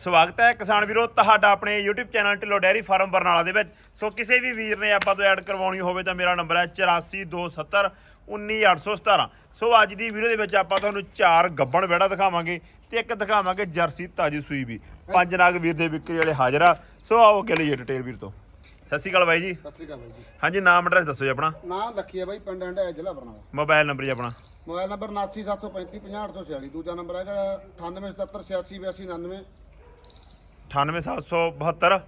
ਸਵਾਗਤ ਹੈ ਕਿਸਾਨ ਵੀਰੋ ਤੁਹਾਡਾ ਆਪਣੇ YouTube channel Dhillon dairy farm Barnala ਦੇ ਵਿੱਚ। ਸੋ ਕਿਸੇ ਵੀ ਵੀਰ ਨੇ ਆਪਾਂ ਤੋਂ ਐਡ ਕਰਵਾਉਣੀ ਹੋਵੇ ਤਾਂ ਮੇਰਾ ਨੰਬਰ ਹੈ 8427 19817 ਸੋ ਅੱਜ ਦੀ ਵੀਡੀਓ ਦੇ ਵਿੱਚ ਆਪਾਂ ਤੁਹਾਨੂੰ ਚਾਰ ਗੱਬਣ ਵਿਹੜਾ ਦਿਖਾਵਾਂਗੇ ਤੇ ਇੱਕ ਦਿਖਾਵਾਂਗੇ ਜਰਸੀ ਤਾਜੀ ਸੂਈ ਵੀ। ਪੰਜ ਨਾਗ ਵੀਰ ਦੇ ਵਿਕਰੀ ਵਾਲੇ ਹਾਜ਼ਰ ਆ। ਸੋ ਆਓ ਅੱਗੇ ਲਈਏ ਡਿਟੇਲ ਵੀਰ ਤੋਂ। ਸਤਿ ਸ਼੍ਰੀ ਅਕਾਲ ਬਾਈ ਜੀ। ਸਤਿ ਸ੍ਰੀ ਅਕਾਲ ਬਾਈ ਜੀ। ਹਾਂਜੀ ਨਾਮ ਐਡਰੈਸ ਦੱਸੋ ਜੀ ਆਪਣਾ। ਨਾਮ ਲੱਖੀ ਹੈ ਬਾਈ ਪਿੰਡ ਹੰਡਾ ਜ਼ਿਲ੍ਹਾ ਬਰਨਾਲਾ। ਮੋਬਾਈਲ ਨੰਬਰ ਜੀ ਆਪਣਾ। ਮੋਬਾਈਲ ਨੰਬਰ 7975350846 ਦੂਜਾ ਨੰਬਰ ਹੈਗਾ 9877868299 98772.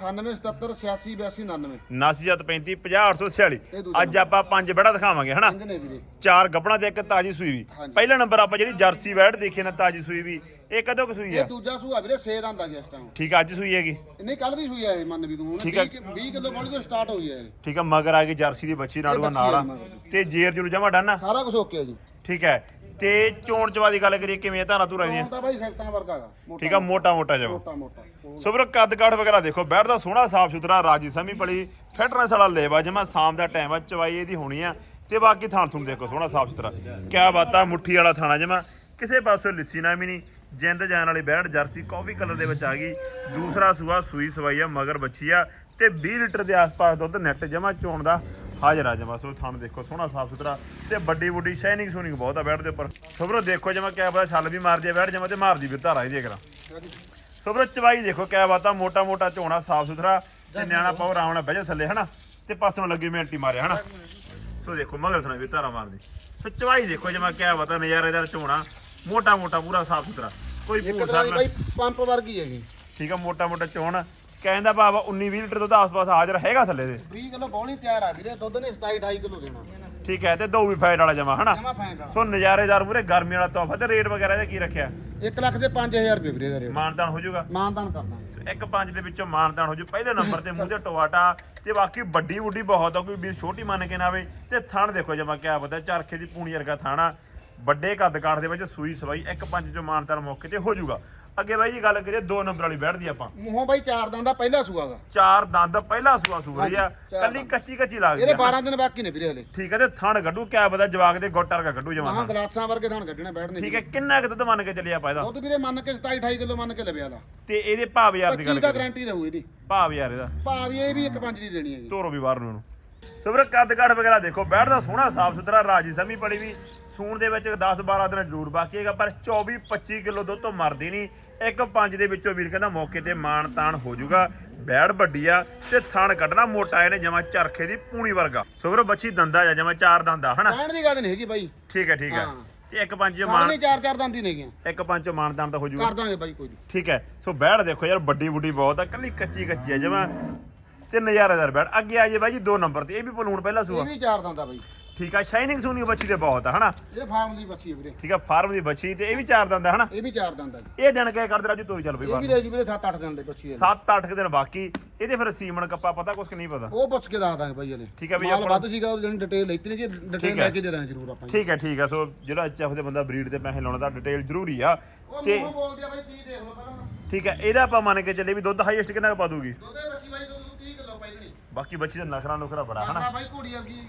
9877868299 90735 ਇਹ ਦੂਜਾ ਅੱਜ ਆਪਾਂ ਪੰਜ ਵਿਹੜਾ ਦਿਖਾਵਾਂਗੇ ਹਨਾ? ਪੰਜ ਨੇ ਵੀਰੇ। ਚਾਰ ਗੱਬਣਾ ਤੇ ਇੱਕ ਤਾਜੀ ਸੂਈ ਵੀ। ਹਾਂਜੀ। ਪਹਿਲਾ ਨੰਬਰ ਆਪਾਂ ਜਿਹੜੀ ਜਰਸੀ ਵੈੜ ਦੇਖੀ ਨਾ ਤਾਜੀ ਸੂਈ ਵੀ ਇਹ ਕਦੋਂ ਕੁ ਸੂਈ ਇਹ ਆ? ਦੂਜਾ ਸੂਆ ਵੀਰੇ 6 ਦਾ ਹੁੰਦਾ ਇਸ ਟਾਈਮ ਠੀਕ ਆ ਅੱਜ ਸੂਈ ਹੈਗੀ। ਨਹੀਂ ਕੱਲ ਦੀ ਸੂਈ ਇਹ ਮੰਨ ਵੀ ਤੂੰ ਹੁਣ। ਠੀਕ ਹੈ। 20 20 ਕਿਲੋ ਬੋਲੀ ਤੋਂ ਸਟਾਰਟ ਹੋਈ ਹੈ ਇਹ। ਠੀਕ ਆ ਮਗਰ ਆ ਗਈ ਜਰਸੀ ਦੀ ਬੱਚੀ ਨਾੜੂਆ ਬੱਚੀ ਨਾਲ ਆ। ਆ ਮਗਰ। ਤੇ ਜੇਰ ਜੁਰ ਜਮਾ ਡਨ ਆ? ਸਾਰਾ ਕੁਝ ਓਕੇ ਹੈ ਜੀ। ਠੀਕ ਹੈ। ਤੇ ਚੋਣ ਚਵਾ ਦੀ ਗੱਲ ਕਰੀਏ ਕਿਵੇਂ ਧਾਰਾ ਧੂਰਾ ਦੀਆਂ? ਤਾਂ ਬਾਈ ਸੈਕਟਾਂ ਵਰਗਾ ਮੋਟਾ ਠੀਕ ਆ ਮੋਟਾ। ਮੋਟਾ ਜਮਾ। ਮੋਟਾ ਮੋਟਾ। ਸੋ ਵੀਰੋ ਕੱਦ ਕਾਠ ਵਗੈਰਾ ਦੇਖੋ ਬੈਠਦਾ ਸੋਹਣਾ ਸਾਫ਼ ਸੁਥਰਾ ਰਾਜੀ ਸਮੀ ਬੜੀ ਫਿਟਨੈਸ ਵਾਲਾ ਲੇਵਾ ਜਮਾ ਸ਼ਾਮ ਦਾ ਟਾਈਮ ਆ ਚਵਾਈ ਇਹਦੀ ਹੋਣੀ ਆ। ਤੇ ਬਾਕੀ ਥਾਣ ਥੁਣ ਦੇਖੋ ਸੋਹਣਾ ਸਾਫ਼ ਸੁਥਰਾ। ਕਿਆ ਬਾਤ ਆ ਮੁੱਠੀ ਵਾਲਾ ਥਾਣਾ ਜਮਾ। ਕਿਸੇ ਪਾਸੋਂ ਲਿੱਸੀ ਨਾ ਵੀ ਨਹੀਂ ਜਿੰਦ ਜਾਨ ਵਾਲੀ ਬੈੜ ਜਰਸੀ ਕਾਫੀ ਕਲਰ ਦੇ ਵਿੱਚ ਆ ਗਈ। ਦੂਸਰਾ ਸੂਆ ਸੂਈ ਸਵਾਈ ਆ ਮਗਰ ਬੱਚੀ ਆ। ਤੇ 20 ਲੀਟਰ ਦੇ ਆਸ-ਪਾਸ ਦੁੱਧ ਨੈਟ ਜਮਾ ਚੋਣ ਦਾ। ਹਾਜ਼ਰ ਆ ਜਮਾ ਸੋ ਥਣ ਦੇਖੋ ਸੋਹਣਾ ਸਾਫ਼ ਸੁਥਰਾ ਤੇ ਵੱਡੀ ਵੱਡੀ ਸ਼ਾਈਨਿੰਗ ਸੋਨਿੰਗ ਬਹੁਤ ਆ ਬੈੜ ਦੇ ਉੱਪਰ। ਸੋ ਵੀਰੋ ਦੇਖੋ ਜਮਾ ਕਿਆ ਪਤਾ ਛੱਲ ਵੀ ਮਾਰਦੀ ਆ ਬੈੜ ਜਮਾ ਤੇ ਮਾਰਦੀ ਵੀ ਧਾਰਾ ਹੀ ਦੇਖ ਲਾ। ਸੋ ਵੀਰੋ ਚਵਾਈ ਦੇਖੋ ਕਿਆ ਬਾਤ ਮੋਟਾ ਮੋਟਾ ਝੋਣਾ ਸਾਫ਼ ਸੁਥਰਾ ਤੇ ਨਿਆਣਾ ਪਾਉ ਰਾਵਣਾ ਬਹਿ ਜਾ ਥੱਲੇ ਹਨਾ? ਤੇ ਪਾਸੋਂ ਲੱਗੀ ਮਿੰਟੀ ਮਾਰਿਆ ਹਨਾ? ਸੋ ਦੇਖੋ ਮਗਰ ਸੁਣਾ ਵੀ ਧਾਰਾ ਮਾਰਦੀ। ਸੋ ਚਵਾਈ ਦੇਖੋ ਜਮਾ ਕਿਆ ਬਾਤ ਆ ਨਜ਼ਾਰੇਦਾਰ ਝੋਣਾ ਮੋਟਾ ਮੋਟਾ ਪੂਰਾ ਸਾਫ਼ ਸੁਥਰਾ। ਕੋਈ ਦੀ ਨਾ ਪੰਪ ਵਰਗੀ ਹੈਗੀ। ਠੀਕ ਆ ਮੋਟਾ ਮੋਟਾ ਚੋਣ ਕਹਿੰਦਾ ਬਾਬਾ 19 20 ਲੀਟਰ ਦੁੱਧ ਆਸ-ਪਾਸ ਹਾਜ਼ਰ ਹੈਗਾ ਥੱਲੇ ਦੇ। 20 ਕਿਲੋ ਬੋਲੀ ਤਿਆਰ ਆ ਵੀਰੇ ਦੁੱਧ ਨੇ 27 28 ਕਿਲੋ ਦੇਣਾ। ਠੀਕ ਹੈ ਤੇ ਦੋ ਵੀ ਫੈਟ ਵਾਲਾ ਜਮਾ ਹਨਾ? ਜਮਾ ਫੈਂਟ ਵਾਲਾ। ਸੋ ਨਜ਼ਾਰੇਦਾਰ ਪੂਰੇ ਗਰਮੀ ਵਾਲਾ ਤੋਹਫਾ ਤੇ ਰੇਟ ਵਗੈਰਾ ਇਹਦਾ ਕੀ ਰੱਖਿਆ? 1 ਲੱਖ ਦੇ 5000 ਰੁਪਏ ਵੀਰੇ ਦਾ ਰੇਟ। ਮਾਨਦਾਨ ਹੋ ਜਾਊਗਾ? ਮਾਨਦਾਨ ਕਰਦਾ ਇੱਕ ਪੰਜ ਦੇ ਵਿੱਚੋਂ ਮਾਨਦਾਨ ਹੋ ਜੂ ਪਹਿਲੇ ਨੰਬਰ ਤੇ ਮੂੰਹ ਤੇ ਟਵਾਟਾ ਤੇ ਬਾਕੀ ਵੱਡੀ ਵੱਡੀ ਬਹੁਤ ਆ ਕੋਈ ਵੀਰ ਛੋਟੀ ਮੰਨ ਕੇ ਨਾ ਆਵੇ। ਤੇ ਥਣ ਦੇਖੋ ਜਮਾ ਕਿਆ ਪਤਾ ਚਰਖੇ ਦੀ ਪੂਣੀ ਵਰਗਾ ਥਾਣਾ ਵੱਡੇ ਕੱਦ ਕਾਠ ਦੇ ਵਿੱਚ ਸੂਈ ਸਵਾਈ ਇੱਕ ਪੰਜ ਚੋਂ ਮਾਨਦਾਨ ਮੌਕੇ ਤੇ ਹੋ ਜਾਊਗਾ। ਅੱਗੇ ਬਾਈ ਜੀ ਗੱਲ ਕਰੀਏ ਦੋ ਨੰਬਰ ਵਾਲੀ ਬੈਠਦੀ ਆਪਾਂ। ਮੂੰਹੋਂ ਬਾਈ ਚਾਰ ਦੰਦ ਦਾ ਪਹਿਲਾ ਸੂਆਗਾ ਚਾਰ ਦੰਦ ਪਹਿਲਾ ਸੂਆ ਸੂਈ ਆ। ਹਾਂਜੀ, ਚਾਰ ਕੱਲੀ ਦੰਦ। ਕੱਚੀ ਕੱਚੀ ਲੱਗਦੀ ਇਹਦੇ ਆ। 12 ਦਿਨ ਬਾਕੀ ਨੇ ਵੀਰੇ ਹਲੇ। ਠੀਕ ਹੈ ਤੇ ਥਣ ਗੱਡੂ ਕਿਆ ਪਤਾ ਜਵਾਕ ਦੇ ਗੋਟਾ ਵਰਗਾ ਗੱਡੂ ਜਮਾ ਮਹਾਂ ਗਲਾਸਾਂ ਵਰਗੇ ਥਾਣ ਕੱਢਣੇ ਬੈਠਣੇ ਠੀਕ ਹੈ ਕਿੰਨਾ ਕੁ ਦੁੱਧ ਮੰਨ ਕੇ ਚੱਲਿਆ ਆਪਾਂ ਇਹਦਾ? ਦੁੱਧ ਵੀਰੇ ਮੰਨ ਕੇ 27 28 ਕਿਲੋ ਮੰਨ ਕੇ ਲਵੇ ਵਾਲਾ ਤੇ ਇਹਦੇ ਭਾਵ ਯਾਰ ਦੀ 25 ਗੱਲ ਦਾ ਕਰੀਏ। ਗਾਰੰਟੀ ਰਹੂ ਇਹਦੀ। ਭਾਵ ਯਾਰ ਇਹਦਾ। ਭਾਵ ਇਹ ਵੀ ਇੱਕ ਪੰਜ ਦੀ ਦੇਣੀ ਹੈਗੀ ਤੋਰੋ ਵੀ ਬਾਹਰ ਨੂੰ ਇਹਨੂੰ। ਸੋ ਵੀਰੇ ਕੱਦ ਕਾਠ ਵਗੈਰਾ ਦੇਖੋ ਬੈਠਦਾ ਸੋਹਣਾ ਸਾਫ਼ ਸੁਥਰਾ ਰਾਜੀ ਸਮੀ ਪੜੀ ਵੀ। ਸੂਣ ਦੇ ਵਿੱਚ 10 12 ਦਿਨ ਜ਼ਰੂਰ ਬਾਕੀ ਹੈਗਾ ਪਰ 24 25 ਕਿਲੋ ਦੁੱਧ ਤੋਂ ਮਰਦੀ ਨਹੀਂ। ਇੱਕ ਪੰਜ ਦੇ ਵਿੱਚੋਂ ਵੀਰ ਕਹਿੰਦਾ ਮੌਕੇ ਤੇ ਮਾਣ ਤਾਣ ਹੋ ਜਾਊਗਾ। ਬੈੜ ਵੱਡੀ ਆ ਤੇ ਥਣ ਕੱਢਣਾ ਮੋਟਾ ਇਹਨੇ ਜਮਾ ਚਰਖੇ ਦੀ ਪੂਣੀ ਵਰਗਾ। ਸੋ ਵੀਰੇ ਬੱਚੀ ਦੰਦਾ ਜਾਂ ਜਮਾ ਚਾਰ ਦੰਦਾ ਹਨਾ? ਕਹਿਣ ਦੀ ਗੱਲ ਨਹੀਂ ਹੈਗੀ ਬਾਈ। ਠੀਕ ਹੈ ਠੀਕ ਹੈ। ਹਾਂ। ਤੇ ਇੱਕ ਪੰਜ ਜੋ ਮਾਣ ਮਾਰਨੇ ਚਾਰ ਚਾਰ ਦੰਦ ਹੀ ਨੇਗੀਆਂ ਇੱਕ ਪੰਜ ਚੋਂ ਮਾਣ ਤਾਣ ਤਾਂ ਹੋ ਜਾਊਗਾ। ਕਰ ਦਾਂਗੇ ਬਾਈ ਕੋਈ ਨੀ। ਠੀਕ ਹੈ। ਸੋ ਬੈੜ ਦੇਖੋ ਯਾਰ ਵੱਡੀ ਬੁੱਢੀ ਬਹੁਤ ਆ ਕੱਲੀ ਕੱਚੀ ਕੱਚੀ ਆ ਜਮਾ ਤੇ ਨਜ਼ਾਰੇਦਾਰ ਬੈੜ। ਅੱਗੇ ਆ ਜੇ ਬਾਈ ਜੀ ਦੋ ਨੰਬਰ ਤੇ ਇਹ ਵੀ ਪਲੂਣ ਪਹਿਲਾ ਇਹ ਸੂਆ ਵੀ ਚਾਰ ਦੰਦ ਆ ਬਾਈ। ਠੀਕ ਆ ਸ਼ਾਈਨਿੰਗ ਸੂਨੀ ਬੱਚੀ ਤੇ ਬਹੁਤ ਆ ਹਨਾ? ਇਹ ਫਾਰਮ ਦੀ ਬੱਚੀ ਹੈ ਵੀਰੇ। ਠੀਕ ਆ ਫਾਰਮ ਦੀ ਬੱਚੀ ਤੇ ਇਹ ਵੀ ਚਾਰ ਦੰਦ ਆ ਹਨਾ? ਇਹ ਵੀ ਚਾਰ ਦੰਦ ਆ ਜੀ। ਇਹ ਦਿਨ ਕਿਆ ਕਰਦੇ ਰਾਜੂ ਤੋਈ ਚੱਲ ਪਈ ਇਹ ਵੀ ਬਾਹਰ। ਜੀ ਵੀਰੇ 7-8 ਦਿਨ ਦੇ ਬੱਚੀ ਹੈ 7-8 ਦਿਨ ਬਾਕੀ ਇਹਦੇ ਫਿਰ ਸੀਮਣ ਕੱਪਾ ਪਤਾ ਕੁਛ ਕਿ ਨਹੀਂ ਪਤਾ? ਉਹ ਪੁੱਛ ਕੇ ਦੱਸ ਦਾਂਗੇ ਬਾਈ ਹਲੇ ਠੀਕ ਹੈ ਵੀ ਮਾਲ ਆਪਣਾ- ਵੱਧ ਸੀਗਾ ਉਹ ਜਿਹੜੀ ਡਿਟੇਲ ਲੈਤੀ ਨਹੀਂ ਜੀ ਡਿਟੇਲ ਹੈ। ਲੈ ਕੇ ਦੇ ਦਾਂਗੇ ਜ਼ਰੂਰ ਆਪਾਂ ਜੀ। ਠੀਕ ਹੈ ਠੀਕ ਹੈ ਸੋ ਜਿਹੜਾ ਐਚਐਫ ਦੇ ਬੰਦਾ ਬਰੀਡ ਤੇ ਪੈਸੇ ਲਾਉਣ ਦਾ ਡਿਟੇਲ ਜ਼ਰੂਰੀ ਆ। ਉਹ ਤੇ ਮੂੰਹੋਂ ਬੋਲਦੀ ਆ ਬਾਈ ਕੀ ਦੇਖ ਲਓ ਪਹਿਲਾਂ। ਠੀਕ ਹੈ ਇਹਦਾ ਆਪਾਂ ਮੰਨ ਕੇ ਚੱਲੇ ਵੀ ਦੁੱਧ ਹਾਈਐਸਟ ਕਿੰਨਾ ਕੁ ਪਾ ਦੂਗੀ? ਦੋਦੇ ਬੱਚੀ ਬਾਈ ਦੁੱਧ 30 ਕਿਲੋ ਪਹਿਲੀ ਬਾਕੀ ਬੱਚੀ ਦਾ ਨਖਰਾ ਨੁਖਰਾ ਬੜਾ ਹਨਾ? ਬਾਈ ਘੋੜੀ ਵਰਗੀ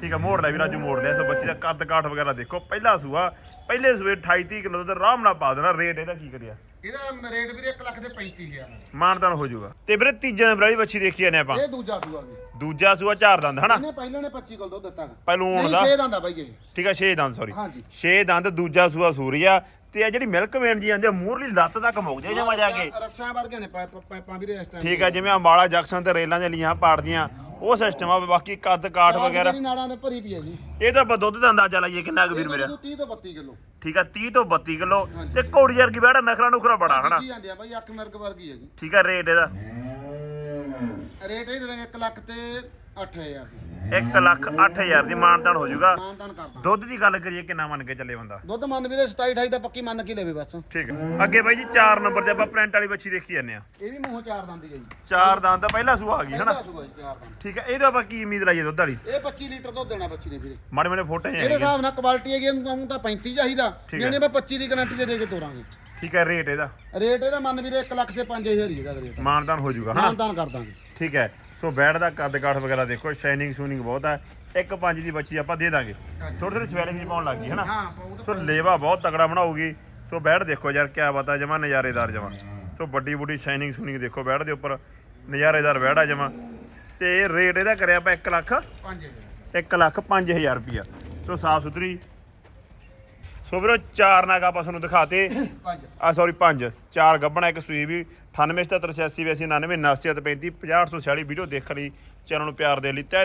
ਠੀਕ ਹੈ ਮੋੜ ਲੈ ਵੀ ਰਾਜੂ ਮੋੜ ਲਿਆ। ਸੋ ਬੱਚੀ ਦਾ ਕੱਦ ਕਾਠ ਵਗੈਰਾ ਦੇਖੋ ਪਹਿਲਾ ਸੂਆ ਪਹਿਲੇ ਸੂਏ 28 30 ਕਿਲੋ ਦੁੱਧ ਆਰਾਮ ਨਾਲ ਪਾ ਦੇਣਾ ਰੇਟ ਇਹਦਾ ਕੀ ਕਰਿਆ? ਇਹਦਾ ਰੇਟ ਵੀਰੇ 1 ਲੱਖ ਦੇ 35000 ਮਾਨਦਾਨ ਹੋ ਜਾਊਗਾ। ਤੇ ਵੀਰੇ ਤੀਜੇ ਨੰਬਰ ਵਾਲੀ ਬੱਚੀ ਦੇਖੀ ਜਾਂਦੇ ਆਪਾਂ। ਇਹ ਦੂਜਾ ਸੂਆ ਵੀ। ਦੂਜਾ ਸੂਆ ਚਾਰ ਦੰਦ ਹਨਾ? ਇਹਨੇ ਪਹਿਲਾਂ ਨੇ 25 ਕਿਲੋ ਦੁੱਧ ਦਿੱਤਾ। ਪਹਿਲੂਣ ਦਾ। 6 ਦੰਦ ਆ ਬਾਈ ਇਹ। ਠੀਕ ਹੈ 6 ਦੰਦ ਸੌਰੀ ਹਾਂਜੀ। 6 ਦੰਦ ਦੂਜਾ ਸੂਆ ਸੂਰੀਆ। ਤੇ ਆ ਜਿਹੜੀ ਮਿਲਕ ਵੇਣ ਜੀ ਆਂਦੇ ਮੂਰਲੀ ਲੱਤ ਤੱਕ ਮੁੱਕ ਜਾਏ ਜਮਾ ਜਾ ਕੇ। ਰੱਸਿਆਂ ਵਰਗੇ ਨੇ ਪਾਈਪ- ਵੀਰੇ ਇਸ ਟਾਈਮ ਠੀਕ ਹੈ ਜਿਵੇਂ ਅੰਬਾਲਾ ਜੰਕਸ਼ਨ ਤੇ ਰੇਲਾਂ ਦੇ ਲੀਆਂ ਪਾੜਦੀਆਂ। ਉਹ ਸਿਸਟਮ ਆ ਬਾਕੀ ਕੱਦ ਕਾਠ ਵਗੈਰਾ। ਨਾੜਾਂ ਦੇ ਭਰੀ ਪਈ ਹੈ ਜੀ। ਇਹ ਤਾਂ ਆਪਾਂ ਦੁੱਧ ਦਾ ਅੰਦਾਜ਼ਾ ਲਾਈਏ ਕਿੰਨਾ ਕੁ ਵੀਰ ਮੇਰਾ? 30 ਤੋਂ 32 ਕਿਲੋ। ਠੀਕ ਹੈ 30 ਤੋਂ 32 ਕਿਲੋ। ਤੇ ਘੋੜੀ ਵਰਗੀ ਬੈੜਾ ਨਖਰਾ ਨੁਖਰਾ ਬੜਾ ਹਨਾ? ਕੀ ਜਾਂਦੇ ਆ ਬਾਈ ਅੱਖ ਮਿਰਗ ਵਰਗੀ ਹੈਗੀ ਠੀਕ ਹੈ ਰੇਟ ਇਹਦਾ। ਰੇਟ ਇਹ ਦੇ 1 ਲੱਖ ਤੇ 8000 ਦੀ। 1 ਲੱਖ 8000 ਦੀ ਮਾਨਤਾਨ ਹੋ ਜਾਊਗਾ। ਮਾਨਦਾਨ ਦੁੱਧ ਦੀ ਗੱਲ ਕਰੀਏ ਕਿੰਨਾ ਮੰਨ ਕੇ ਚੱਲੇ ਬੰਦਾ? ਦੁੱਧ ਮੰਨ ਵੀਰੇ 27 28 ਦਾ ਪੱਕੀ ਮੰਨ ਕੇ ਲੈਵੇ ਬਸ। ਠੀਕ ਹੈ ਅੱਗੇ ਬਾਈ ਜੀ 4 ਨੰਬਰ ਤੇ ਆਪਾਂ ਪ੍ਰਿੰਟ ਵਾਲੀ ਬੱਚੀ ਦੇਖੀ ਜਾਂਦੇ ਆ। ਇਹ ਵੀ ਮੂੰਹੋਂ ਚਾਰ ਦੰਦ ਹੀ ਹੈ ਜੀ। ਚਾਰ ਦੰਦ ਦਾ ਪਹਿਲਾ ਸੂਆ ਆ ਗਈ ਹਨਾ? ਪਹਿਲਾ ਸੂਆ ਜੀ ਚਾਰ ਦੰਦ। ਠੀਕ ਹੈ ਇਹਦਾ ਆਪਾਂ ਕੀ ਉਮੀਦ ਲਾਈਏ ਦੁੱਧ ਵਾਲੀ? ਇਹ 25 ਲੀਟਰ ਦੁੱਧ ਦੇਣਾ ਬੱਚੀ ਨੇ ਵੀਰੇ। ਮਾੜੇ ਮਾੜੇ ਫੋਟੋ ਜਿਹੜੇ ਜਿਹੇ ਹਿਸਾਬ ਨਾਲ ਕੁਆਲਿਟੀ ਹੈਗੀ ਇਹਨੂੰ ਤਾਂ 35 ਚਾਹੀਦਾ। ਠੀਕ ਹੈ। ਜਿਹਨੇ ਮੈਂ 25 ਦੀ ਗਾਰੰਟੀ ਦੇ ਦੇ ਕੇ ਤੋਰਾਂਗੇ। ਠੀਕ ਹੈ ਰੇਟ ਇਹਦਾ। ਰੇਟ ਇਹਦਾ ਮੰਨ ਵੀਰੇ 1 ਲੱਖ ਤੇ 5000 ਹੀ ਹੈਗਾ ਰੇਟ ਮਾਨਦਾਨ ਹੋ ਜਾਊਗਾ ਹਨਾ? ਮਾਨਦਾਨ ਕਰ ਦਾਂਗੇ। ਠੀਕ ਹੈ। ਸੋ ਬੈਡ ਦਾ ਕੱਦ ਕਾਠ ਵਗੈਰਾ ਦੇਖੋ ਸ਼ਾਈਨਿੰਗ ਸ਼ੂਨਿੰਗ ਬਹੁਤ ਹੈ ਇੱਕ ਪੰਜ ਦੀ ਬੱਚੀ ਆਪਾਂ ਦੇ ਦਾਂਗੇ। ਥੋੜੀ ਥੋੜੀ ਸਵੈਲਿੰਗ ਪਾਉਣ ਲੱਗ ਗਈ ਹਨਾ ਪਾਉ ਸੋ ਲੇਵਾ ਬਹੁਤ ਤਗੜਾ ਬਣਾਉਗੀ ਸੋ ਬੈਡ ਦੇਖੋ ਯਾਰ ਕਿਆ ਬਤਾ ਜਮਾ ਨਜ਼ਾਰੇਦਾਰ ਜਮਾ। ਸੋ ਵੱਡੀ ਵੱਡੀ ਸ਼ਾਈਨਿੰਗ ਸ਼ੂਨਿੰਗ ਦੇਖੋ ਬੈੜ ਦੇ ਉੱਪਰ। ਨਜ਼ਾਰੇਦਾਰ ਬੈੜ ਆ ਜਮਾ। ਤੇ ਰੇਟ ਇਹਦਾ ਕਰਿਆ ਆਪਾਂ 1 ਲੱਖ। 5000 1 ਲੱਖ 5000 ਰੁਪਿਆ ਸੋ ਸਾਫ਼ ਸੁਥਰੀ। ਸੋ ਵੀਰੋ ਚਾਰ ਨਾਗ ਆਪਾਂ ਤੁਹਾਨੂੰ ਦਿਖਾਤੇ। 5 ਆ ਸੌਰੀ ਪੰਜ। ਚਾਰ ਗੱਬਣਾ ਇੱਕ ਸੂਈ ਵੀ। 98 77 86 99 99 35 50 846 ਵੀਡੀਓ ਦੇਖਣ ਲਈ ਚੈਨਲ ਨੂੰ ਪਿਆਰ ਦੇਣ ਲਈ ਤਹਿ